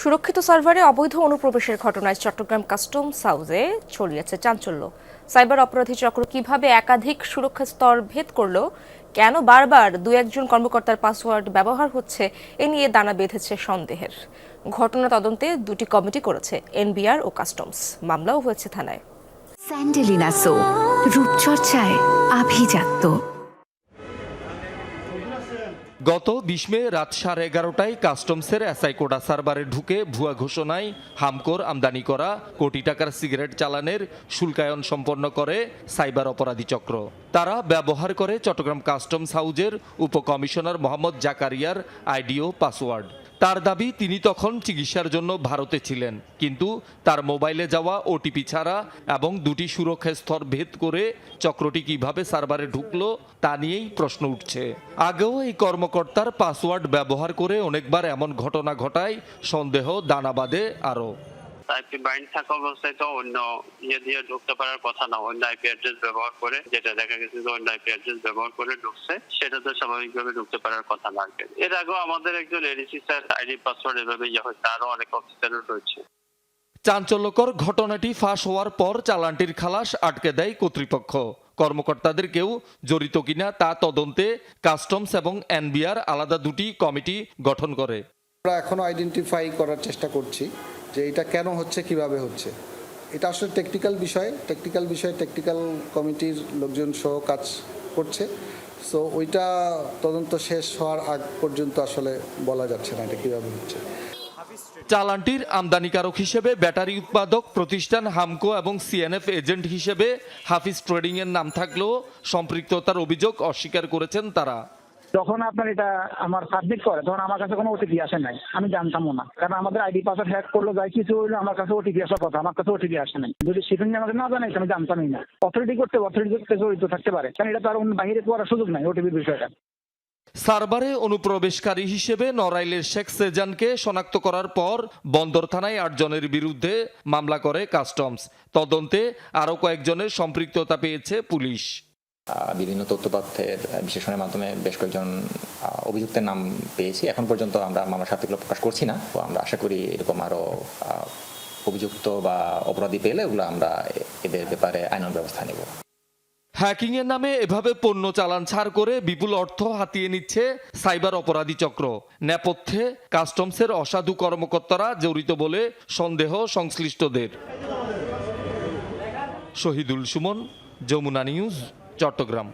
সুরক্ষিত সার্ভারে অবৈধ অনুপ্রবেশের ঘটনায় চট্টগ্রাম কাস্টমস হাউসে ছড়িয়েছে চাঞ্চল্য। সাইবার অপরাধী চক্র কীভাবে একাধিক সুরক্ষা স্তর ভেদ করল, কেন বারবার দু একজন কর্মকর্তার পাসওয়ার্ড ব্যবহার হচ্ছে, এ নিয়ে দানা বেঁধেছে সন্দেহের। ঘটনা তদন্তে দুটি কমিটি করেছে, এনবিআর ও কাস্টমস। মামলাও হয়েছে থানায়। স্যান্ডেলিনা সো, রূপচর্চায় আভিজাত্য। গত বিশ মে রাত সাড়ে এগারোটায় কাস্টমসের এসআই কোটা সার্ভারে ঢুকে ভুয়া ঘোষণায় হামকোর আমদানি করা কোটি টাকার সিগারেট চালানের শুল্কায়ন সম্পন্ন করে সাইবার অপরাধী চক্র। তারা ব্যবহার করে চট্টগ্রাম কাস্টমস হাউজের উপকমিশনার মোহাম্মদ জাকারিয়ার আইডিও পাসওয়ার্ড। তার দাবি, তিনি তখন চিকিৎসার জন্য ভারতে ছিলেন। কিন্তু তার মোবাইলে যাওয়া ওটিপি ছাড়া এবং দুটি সুরক্ষা স্তর ভেদ করে চক্রটি কীভাবে সার্ভারে ঢুকলো, তা নিয়েই প্রশ্ন উঠছে। আগেও এই কর্মকর্তার পাসওয়ার্ড ব্যবহার করে অনেকবার এমন ঘটনা ঘটায়, সন্দেহ দানা বাঁধে আরও। আইপি বাইন্ড থাকা অবস্থায় তো অন্য ইয়ে দিয়ে ঢুকতে পারার কথা না। অন্য আইপি অ্যাড্রেস ব্যবহার করে যেটা দেখা গেছে যে অন্য আইপি অ্যাড্রেস ব্যবহার করে ঢুকছে সেটা তো স্বাভাবিকভাবে ঢুকতে পারার কথা না এর আগেও আমাদের একজন এডিসি স্যার আইডি পাসওয়ার্ড এভাবে ইয়ে হচ্ছে আরও অনেক অফিসারও রয়েছে। চাঞ্চল্যকর ঘটনাটি ফাঁস হওয়ার পর চালানটির খালাস আটকে দেয় কর্তৃপক্ষ। কর্মকর্তাদের কেউ জড়িত কিনা তা তদন্তে কাস্টমস এবং এনবিআর আলাদা দুটি কমিটি গঠন করে। আমরা এখনও আইডেন্টিফাই করার চেষ্টা করছি। যে এটা কেন হচ্ছে, কীভাবে হচ্ছে? এটা আসলে টেকনিক্যাল বিষয় টেকনিক্যাল বিষয় টেকনিক্যাল কমিটির লোকজন সহ কাজ করছে। সো ওইটা তদন্ত শেষ হওয়ার আগ পর্যন্ত আসলে বলা যাচ্ছে না এটা কীভাবে হচ্ছে। চালানটির আমদানিকারক হিসেবে ব্যাটারি উৎপাদক প্রতিষ্ঠান হামকো এবং সিএনএফ এজেন্ট হিসেবে হাফিজ ট্রেডিং এর নাম থাকলেও সম্পৃক্ততার অভিযোগ অস্বীকার করেছেন তারা। যখন আপনার এটা আমার সাবমিট করে, তখন আমার কাছে কোনো ওটিপি আসে নাই। আমি জানতামও না। কারণ আমাদের আইডি পাসওয়ার্ড হ্যাক করল যাই কিছু হইল, আমার কাছে ওটিপি আসার কথা, আমার কাছে ওটিপি আসে নাই। যদি শিপিং আমাকে না জানাই আমি জানতামই না। অথরিটি করতে অথরিটি করতে জড়িত থাকতে পারে। কারণ এটা তো আর বাইরে করার সুযোগ নাই ওটিপির বিষয়টা। সার্ভারে অনুপ্রবেশকারী হিসেবে নড়াইলের শেখ সেজানকে শনাক্ত করার পর বন্দর থানায় আটজনের বিরুদ্ধে মামলা করে কাস্টমস। তদন্তে আরও কয়েকজনের সম্পৃক্ততা পেয়েছে পুলিশ। বিভিন্ন তথ্যপাত্রের বিশ্লেষণের মাধ্যমে বেশ কয়েকজন অভিযুক্তের নাম পেয়েছি। এখন পর্যন্ত আমরা মামলা সার্থকগুলো প্রকাশ করছি না। তো আমরা আশা করি এরকম আরও অভিযুক্ত বা অপরাধী পেলে ওগুলো আমরা এদের ব্যাপারে আইনানুগ ব্যবস্থা নেব। হ্যাকিং এর নামে এভাবে পণ্য চালান ছাড় করে বিপুল অর্থ হাতিয়ে নিচ্ছে সাইবার অপরাধী চক্র। নেপথ্যে কাস্টমসের অসাধু কর্মকর্তারা জড়িত বলে সন্দেহ সংশ্লিষ্টদের। শহীদুল সুমন, যমুনা নিউজ। চট্টগ্রাম।